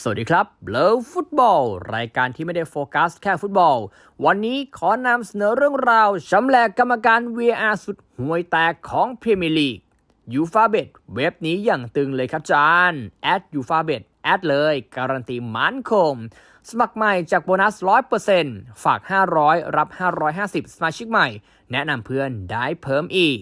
สวัสดีครับเลิฟฟุตบอล รายการที่ไม่ได้โฟกัสแค่ฟุตบอล วันนี้ขอนำเสนอเรื่องราวชำแหลกกรรมการ VR สุดห่วยแตกของพรีเมียร์ลีกยูฟาเบตเว็บนี้อย่างตึงเลยครับจานแอดยูฟาเบตแอดเลย การันตีมันคงสมัครใหม่จากโบนัส 100%ฝาก 500 รับ 550 สมาชิกใหม่ แนะนำเพื่อนได้เพิ่มอีก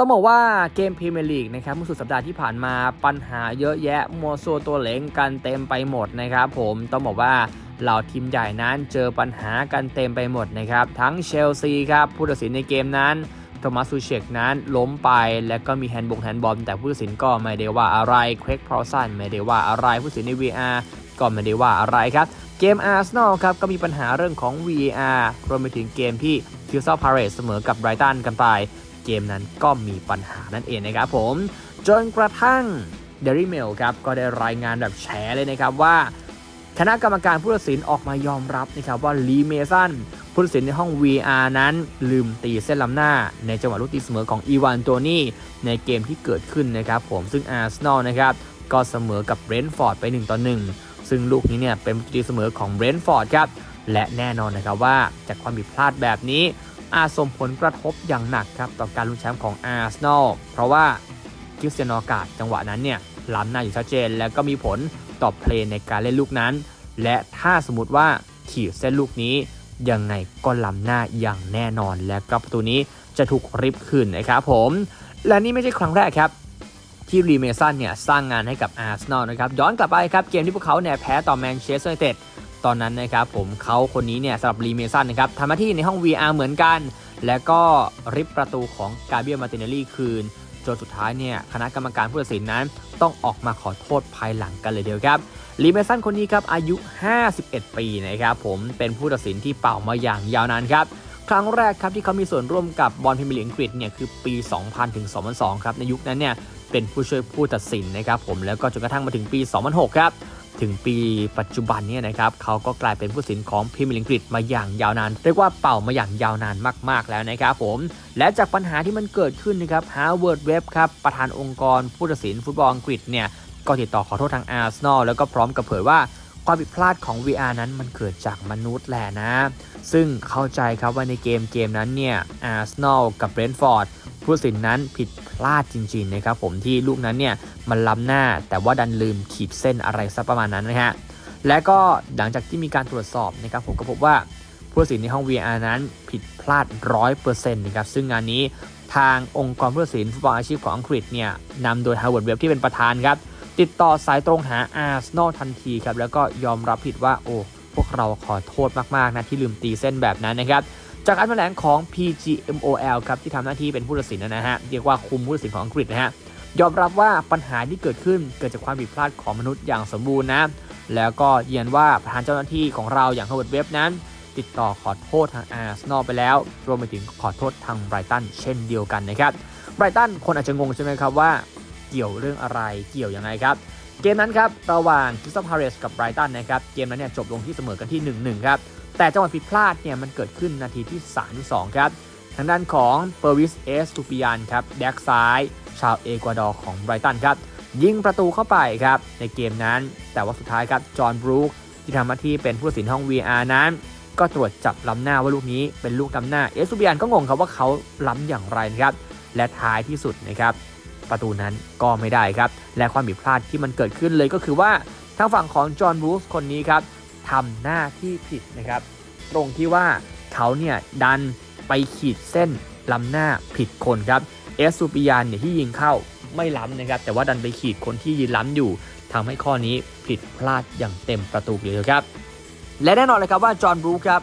ต้องบอกว่าเกมพรีเมียร์ลีกนะครับเมื่อสุดสัปดาห์ที่ผ่านมาปัญหาเยอะแยะมัวซัวตัวเหลงกันเต็มไปหมดนะครับ ผมต้องบอกว่าเหล่าทีมใหญ่นั้นเจอปัญหากันเต็มไปหมดนะครับ ทั้งเชลซีครับผู้ตัดสินในเกมนั้นโทมัสซูเชกนั้นล้มไปแล้วก็มีแฮนด์บงแฮนด์บอลแต่ผู้ตัดสินก็ไม่ได้ว่าอะไรเควกพรอสันไม่ได้ว่าอะไรผู้ตัดสินใน VR ก็ไม่ได้ว่าอะไรครับ เกมอาร์เซนอลครับก็มีปัญหาเรื่องของ VAR รวมไปถึงเกมที่คิวซาพาเรสเสมอกับไบรตันกันไป เกมนั้นก็มีปัญหานั่นเองนะครับผม จนกระทั่งเดลิเมลครับก็ได้รายงานแบบแฉเลยนะครับว่า คณะกรรมการผู้ตัดสินออกมายอมรับนะครับว่าลีเมซันผู้ตัดสินในห้อง VR นั้น ลืมตีเส้นล้ำหน้า ในจังหวะลูกตีเสมอของอีวานโตนี่ในเกมที่เกิดขึ้นนะครับผมซึ่งอาร์เซนอลนะครับก็เสมอกับเบรนท์ฟอร์ดไป1ต่อ1ซึ่งลูกนี้เนี่ยเป็นประตูตีเสมอของเบรนท์ฟอร์ดครับและแน่นอนนะครับว่าจากความผิดพลาดแบบนี้ อาจส่งผลกระทบอย่างหนักครับต่อการลุ้นแชมป์ของอาร์เซนอลเพราะว่าคริสเตียโนกาดจังหวะนั้นเนี่ยล้ำหน้าอยู่ชัดเจน และก็มีผลต่อเพลย์ในการเล่นลูกนั้น และถ้าสมมติว่าขีดเส้นลูกนี้ยังไงก็ล้ำหน้าอย่างแน่นอน และก็ประตูนี้จะถูกริบคืนนะครับผม และนี่ไม่ใช่ครั้งแรกครับ ที่รีเมสันเนี่ยสร้างงานให้กับอาร์เซนอลนะครับย้อนกลับไปครับเกมที่พวกเขาเนี่ยแพ้ต่อแมนเชสเตอร์ยูไนเต็ด ตอนนั้นนะครับผมเขาคนนี้เนี่ยสำหรับรีเมสันนะครับทำหน้าที่ในห้อง VR เหมือนกัน แล้วก็ริบประตูของกาเบียมาติเนลลี่คืนจนสุดท้ายเนี่ยคณะกรรมการผู้ตัดสินนั้น ต้องออกมาขอโทษภายหลังกันเลยเดียวครับรีเมสันคนนี้ครับอายุ 51 ปีนะครับผมเป็นผู้ตัดสินที่เป่ามาอย่างยาวนานครับครั้งแรกครับที่เขามีส่วนร่วมกับบอลพรีเมียร์ลีกอังกฤษเนี่ยคือปี 2000 ถึง 2002 ครับในยุคนั้นเนี่ยเป็นผู้ช่วยผู้ตัดสินนะครับผมแล้วก็จนกระทั่งมาถึงปี 2006 ครับ ถึงปีปัจจุบันนี่ยนะครับเขาก็กลายเป็นผู้สินของพรีเมียร์ลีกอังกฤษมาอย่างยาวนาน เรียกว่าเป่ามาอย่างยาวนานมาก ๆ แล้วนะครับผม และจากปัญหาที่มันเกิดขึ้นนะครับฮาร์วาร์ดเว็บครับประธานองค์กรผู้ตัดสินฟุตบอลอังกฤษเนี่ยก็ติดต่อขอโทษทางอาร์เซนอลแล้วก็พร้อมกับเผยว่าความผิดพลาดของ VR นั้นมันเกิดจากมนุษย์แหละนะ ซึ่งเข้าใจครับว่าในเกมเกมนั้นเนี่ยอาร์เซนอลกับเบรนท์ฟอร์ด ผู้สินนั้นผิดพลาดจริงๆนะครับผมที่ลูกนั้นเนี่ยมันล้ำหน้าแต่ว่าดันลืมขีดเส้นอะไรสักประมาณนั้นนะฮะและก็หลังจากที่มีการตรวจสอบนะครับผมก็พบว่าผู้สินในห้อง VR นั้นผิดพลาด 100%นะครับซึ่งงานนี้ทางองค์กรผู้สินฟุตบอลอาชีพของอังกฤษเนี่ยนำโดยฮาวเวิร์ดเว็บที่เป็นประธานครับติดต่อสายตรงหาอาร์เซนอลทันทีครับแล้วก็ยอมรับผิดว่าโอ้พวกเราขอโทษมากๆนะที่ลืมตีเส้นแบบนั้นนะครับ จากการแถลงของ PGMOL ครับที่ทำหน้าที่เป็นผู้ตัดสินนะฮะเรียกว่าคุมผู้ตัดสินของอังกฤษนะฮะยอมรับว่าปัญหาที่เกิดขึ้นเกิดจากความผิดพลาดของมนุษย์อย่างสมบูรณ์นะแล้วก็ยืนยันว่าประธานเจ้าหน้าที่ของเราอย่างฮาวเวิร์ดเว็บนั้น ติดต่อขอโทษทางอาร์เซนอลไปแล้ว รวมไปถึงขอโทษทางไบรตันเช่นเดียวกันนะครับไบรตันคนอาจจะงงใช่ไหมครับว่าเกี่ยวเรื่องอะไรเกี่ยวยังไงครับ เกมนั้นครับระหว่างคริสตัลพาเลสกับไบรตันนะครับเกมนั้นเนี่ยจบลงที่เสมอกันที่ 1-1 ครับ แต่จังหวะผิดพลาดเนี่ยมันเกิดขึ้นนาทีที่ 32 ครับ ทางด้านของเปอร์วิสเอสตูปิยานครับแบ็กซ้าย ชาวเอกวาดอร์ของไบรตันครับ ยิงประตูเข้าไปครับ ในเกมนั้น แต่ว่าสุดท้ายครับ จอห์นบรูคที่ทำหน้าที่เป็นผู้ตัดสินห้อง VR นั้น ก็ตรวจจับล้ำหน้าว่าลูกนี้เป็นลูกล้ำหน้าเอสตูปิยานก็งงครับว่าเขาล้ำอย่างไรนะครับ และท้ายที่สุดนะครับประตูนั้นก็ไม่ได้ครับ และความผิดพลาดที่มันเกิดขึ้นเลยก็คือว่าทางฝั่งของจอห์นบรูซคนนี้ครับ ทำหน้าที่ผิดนะครับ ตรงที่ว่าเขาเนี่ยดันไปขีดเส้นล้ำหน้าผิดคนครับเอสซูปิยานเนี่ยที่ยิงเข้าไม่ล้ำนะครับ แต่ว่าดันไปขีดคนที่ยืนล้ำอยู่ทำให้ข้อนี้ผิดพลาดอย่างเต็มประตูเลยครับ และแน่นอนเลยครับว่าจอห์นบรูครับ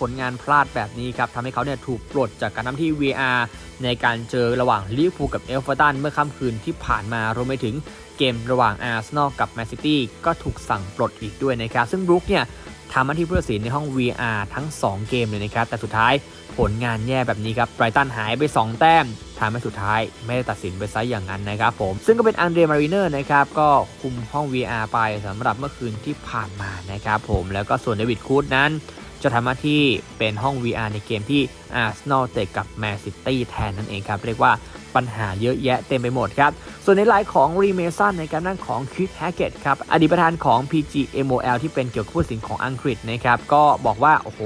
ผลงานพลาดแบบนี้ครับทำให้เขาเนี่ยถูกปลดจากการทำที่ VR ในการเจอระหว่างลิเวอร์พูลกับเอลฟอร์ตันเมื่อค่ำคืนที่ผ่านมารวมไปถึง เกมระหว่างอาร์เซนอลกับแมนซิตี้ก็ถูกสั่งปลดอีกด้วยนะครับ ซึ่งบรูคเนี่ยทำหน้าที่ผู้ตัดสินในห้อง VR ทั้ง 2 เกมเลยนะครับ แต่สุดท้ายผลงานแย่แบบนี้ครับไบรตันหายไป 2 แต้มทำให้สุดท้ายไม่ได้ตัดสินไปซะอย่างนั้นนะครับผม ซึ่งก็เป็นอันเดรมารีเนอร์นะครับ ก็คุมห้อง VR ไปสำหรับเมื่อคืนที่ผ่านมานะครับผมแล้วก็ส่วนเดวิดคูดนั้น จะทำหน้าที่เป็นห้อง VR ในเกมที่อาร์เซนอลเตะกับแมนซิตี้แทนนั่นเองครับ เรียกว่า ปัญหาเยอะแยะเต็มไปหมดครับ ส่วนในไลน์ของรีเมซันในการนั่งของคิดแฮกเกตครับอดีตประธานของ PGMOL ที่เป็นเกี่ยวกับผู้สินของอังกฤษนะครับก็บอกว่า โอ้โห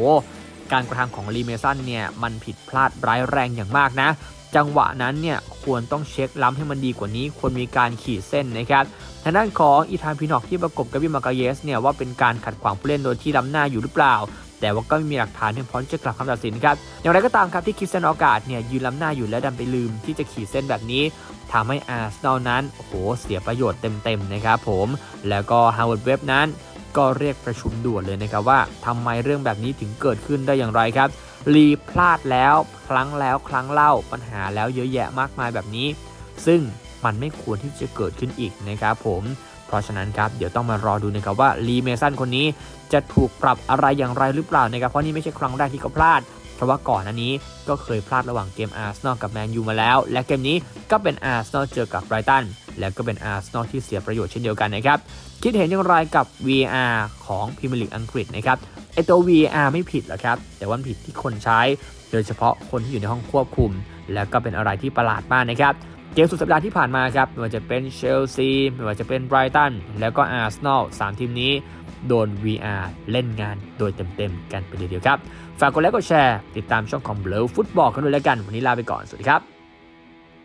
การกระทำของรีเมซันเนี่ยมันผิดพลาดร้ายแรงอย่างมากนะจังหวะนั้นเนี่ยควรต้องเช็คล้ำให้มันดีกว่านี้ควรมีการขีดเส้นนะครับทางด้านของอีธานพินอกที่ประกบกับวิมากาเยสเนี่ยว่าเป็นการขัดขวางผู้เล่นโดยที่ล้ำหน้าอยู่หรือเปล่า แต่ว่าก็ไม่มีหลักฐานเพียงพอที่จะกลับคำตัดสินครับอย่างไรก็ตามครับที่คริสเตียนอากาศเนี่ยยืนล้ำหน้าอยู่และดันไปลืมที่จะขีดเส้นแบบนี้ทำให้อาร์เซนอลนั้นโอ้โหเสียประโยชน์เต็มๆนะครับผมแล้วก็ฮาวเวิร์ดเว็บนั้นก็เรียกประชุมด่วนเลยนะครับว่าทำไมเรื่องแบบนี้ถึงเกิดขึ้นได้อย่างไรครับ ลีพลาดแล้วครั้งแล้วครั้งเล่าปัญหาแล้วเยอะแยะมากมายแบบนี้ ซึ่งมันไม่ควรที่จะเกิดขึ้นอีกนะครับผม เพราะฉะนั้นครับเดี๋ยวต้องมารอดูนะครับว่าลีเมสันคนนี้จะถูกปรับอะไรอย่างไรหรือเปล่านะครับเพราะนี่ไม่ใช่ครั้งแรกที่เขาพลาด เพราะว่าก่อนหน้านี้ก็เคยพลาดระหว่างเกมอาร์เซนอลกับแมนยูมาแล้ว และเกมนี้ก็เป็นอาร์เซนอลเจอกับไบรตันและก็เป็นอาร์เซนอลที่เสียประโยชน์เช่นเดียวกันนะครับคิดเห็นอย่างไรกับ VR ของพรีเมียร์ลีกอังกฤษนะครับไอตัว VR ไม่ผิดหรอกครับแต่ว่าผิดที่คนใช้ โดยเฉพาะคนที่อยู่ในห้องควบคุม แล้วก็เป็นอะไรที่ประหลาดมากนะครับ เกมสุดสัปดาห์ที่ผ่านมาครับไม่ว่าจะเป็นเชลซีไม่ว่าจะเป็นไบรตันแล้วก็อาร์เซนอลสามทีมนี้โดน VR เล่นงานโดยเต็มๆกันไปเลยเดียวครับ ฝากกดไลค์กดแชร์ ติดตามช่องของ Blue Football กันด้วยแล้วกัน วันนี้ลาไปก่อน สวัสดีครับ